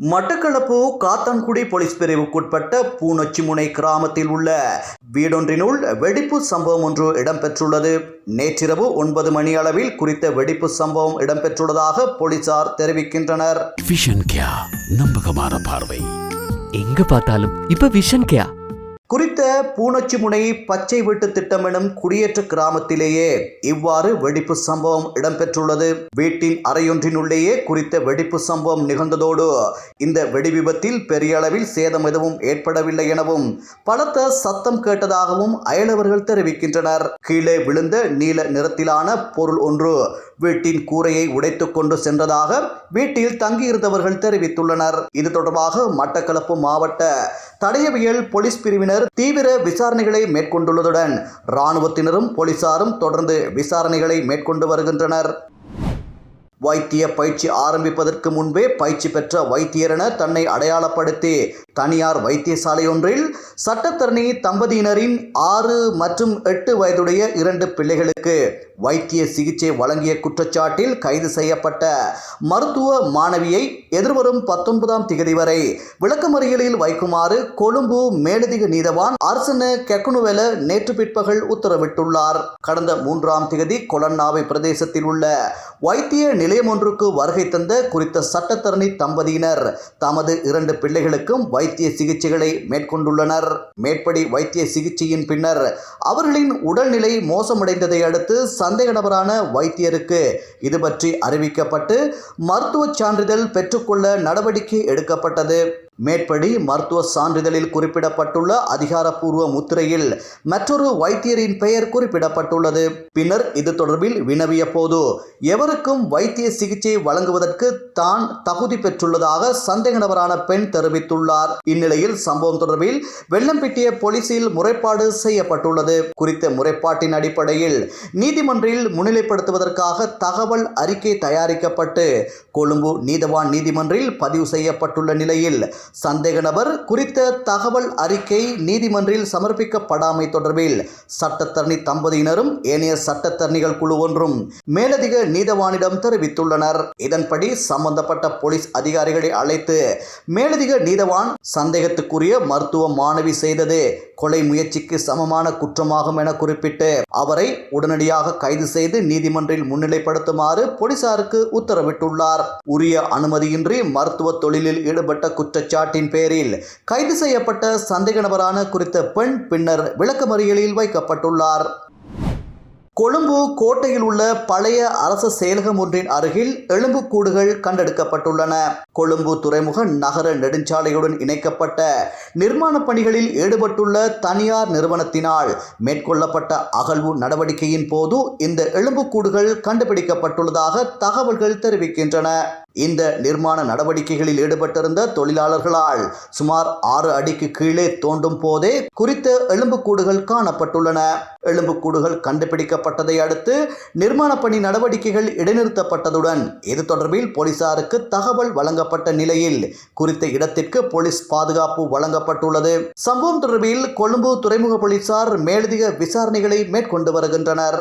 Batticaloa Kattankudy police பிரிவுக்குட்பட்ட பூனொச்சிமுனை கிராமத்தில் உள்ள வீடொன்றினுள் வெடிப்பு சம்பவம் ஒன்று இடம்பெற்றுள்ளது. நேற்றிரவு ஒன்பது மணி அளவில் குறித்த வெடிப்பு சம்பவம் இடம்பெற்றுள்ளதாக போலீசார் தெரிவிக்கின்றனர். நம்பகமான பார்வை. எங்க பார்த்தாலும் இப்ப விஷன் கேயா குறித்த அடுத்த பூனொச்சிமுனை பச்சை வீட்டு திட்டம் எனும் குடியேற்ற கிராமத்திலேயே இவ்வாறு வெடிப்பு சம்பவம் இடம்பெற்றுள்ளது. வீட்டின் அறையொன்றினுள்ளேயே குறித்த வெடிப்பு சம்பவம் நிகழ்ந்ததோடு இந்த வெடி விபத்தில் பெரிய அளவில் சேதம் எதுவும் ஏற்படவில்லை எனவும் பலத்த சத்தம் கேட்டதாகவும் அயலவர்கள் தெரிவிக்கின்றனர். கீழே விழுந்த நீல நிறத்திலான பொருள் ஒன்று வீட்டின் கூரையை உடைத்துக் கொண்டு சென்றதாக வீட்டில் தங்கியிருந்தவர்கள் தெரிவித்துள்ளனர். இது தொடர்பாக மட்டக்களப்பு மாவட்ட தடயவியல் போலீஸ் பிரிவினர் தீ தீவிர விசாரணைகளை மேற்கொண்டுள்ளதுடன் இராணுவத்தினரும் போலீசாரும் தொடர்ந்து விசாரணைகளை மேற்கொண்டு வருகின்றனர். வைத்திய பயிற்சி ஆரம்பிப்பதற்கு முன்பே பயிற்சி பெற்ற வைத்தியரென தன்னை அடையாளப்படுத்தி தனியார் வைத்தியசாலை ஒன்றில் சட்டத்தரணி தம்பதியினரின் ஆறு மற்றும் எட்டு வயதுடைய இரண்டு பிள்ளைகளுக்கு வைத்திய சிகிச்சை வழங்கிய குற்றச்சாட்டில் கைது செய்யப்பட்ட மருத்துவ மாணவியை எதிர்வரும் பத்தொன்பதாம் திகதி வரை விளக்கமறியலில் வைக்குமாறு கொழும்பு மேலதிக நீதவான் அரசன கெக்குனுவெல நேற்று பிற்பகல் உத்தரவிட்டுள்ளார். கடந்த மூன்றாம் திகதி கொலன்னாவை பிரதேசத்தில் உள்ள வைத்திய நிலையம் ஒன்றுக்கு வருகை தந்த குறித்த சட்டத்தரணி தம்பதியினர் தமது இரண்டு பிள்ளைகளுக்கும் வைத்திய சிகிச்சைகளை மேற்கொண்டுள்ளனர். மேற்படி வைத்திய சிகிச்சையின் பின்னர் அவர்களின் உடல்நிலை மோசமடைந்ததை அடுத்து சந்தேக நபரான வைத்தியருக்கு இது பற்றி அறிவிக்கப்பட்டு மருத்துவ சான்றிதழ் பெற்றுக்கொள்ள நடவடிக்கை எடுக்கப்பட்டது. மேற்படி மருத்துவ சான்றிதழில் குறிப்பிடப்பட்டுள்ள அதிகாரப்பூர்வ முத்திரையில் மற்றொரு வைத்தியரின் பெயர் குறிப்பிடப்பட்டுள்ளது. பின்னர் இது தொடர்பில் வினவிய போது எவருக்கும் வைத்திய சிகிச்சை வழங்குவதற்கு தான் தகுதி பெற்றுள்ளதாக சந்தேக நபரான பெண் தெரிவித்துள்ளார். இந்நிலையில் சம்பவம் தொடர்பில் வெள்ளம்பிட்டிய போலீசில் முறைப்பாடு செய்யப்பட்டுள்ளது. குறித்த முறைப்பாட்டின் அடிப்படையில் நீதிமன்றில் முன்னிலைப்படுத்துவதற்காக தகவல் அறிக்கை தயாரிக்கப்பட்டு கொழும்பு நீதவான் நீதிமன்றில் பதிவு செய்யப்பட்டுள்ள நிலையில் சந்தேக நபர் குறித்த தகவல் அறிக்கை நீதிமன்றில் சமர்ப்பிக்கப்படாமை தொடர்பில் சட்டத்தரணி தம்பதியினரும் ஏனைய சட்டத்தரணிகள் குழு ஒன்றும் மேலதிக நீதவானிடம் தெரிவித்துள்ளனர். இதன்படி சம்பந்தப்பட்ட போலீஸ் அதிகாரிகளை அழைத்து மேலதிக நீதவான் சந்தேகத்துக்குரிய மருத்துவ மாணவி செய்தது கொலை முயற்சிக்கு சமமான குற்றமாகும் என குறிப்பிட்டு அவரை உடனடியாக கைது செய்து நீதிமன்றில் முன்னிலைப்படுத்துமாறு போலீசாருக்கு உத்தரவிட்டுள்ளார். உரிய அனுமதியின்றி மருத்துவ தொழிலில் ஈடுபட்ட குற்றச்சாட்டின் பேரில் கைது செய்யப்பட்ட சந்தேக நபரான குறித்த பெண் பின்னர் விளக்கமறியலில் வைக்கப்பட்டுள்ளார். கொழும்பு கோட்டையில் உள்ள பழைய அரச செயலகம் ஒன்றின் அருகில் எலும்புக்கூடுகள் கண்டெடுக்கப்பட்டுள்ளன. கொழும்பு துறைமுக நகர நெடுஞ்சாலையுடன் இணைக்கப்பட்ட நிர்மாணப் பணிகளில் ஈடுபட்டுள்ள தனியார் நிறுவனத்தினால் மேற்கொள்ளப்பட்ட அகழ்வு நடவடிக்கையின் போது இந்த எலும்புக்கூடுகள் கண்டுபிடிக்கப்பட்டுள்ளதாக தகவல்கள் தெரிவிக்கின்றன. இந்த நிர்மாண நடவடிக்கைகளில் ஈடுபட்டிருந்த தொழிலாளர்களால் சுமார் ஆறு அடிக்கு கீழே தோண்டும் போதே குறித்த எலும்புக்கூடுகள் காணப்பட்டுள்ளன. எலும்புக்கூடுகள் கண்டுபிடிக்கப்பட்டதை அடுத்து நிர்மாண பணி நடவடிக்கைகள் இடைநிறுத்தப்பட்டதுடன் இது தொடர்பில் போலீசாருக்கு தகவல் வழங்கப்பட்ட நிலையில் குறித்த இடத்திற்கு போலீஸ் பாதுகாப்பு வழங்கப்பட்டுள்ளது. சம்பவம் தொடர்பில் கொழும்பு துறைமுக போலீசார் மேலதிக விசாரணைகளை மேற்கொண்டு வருகின்றனர்.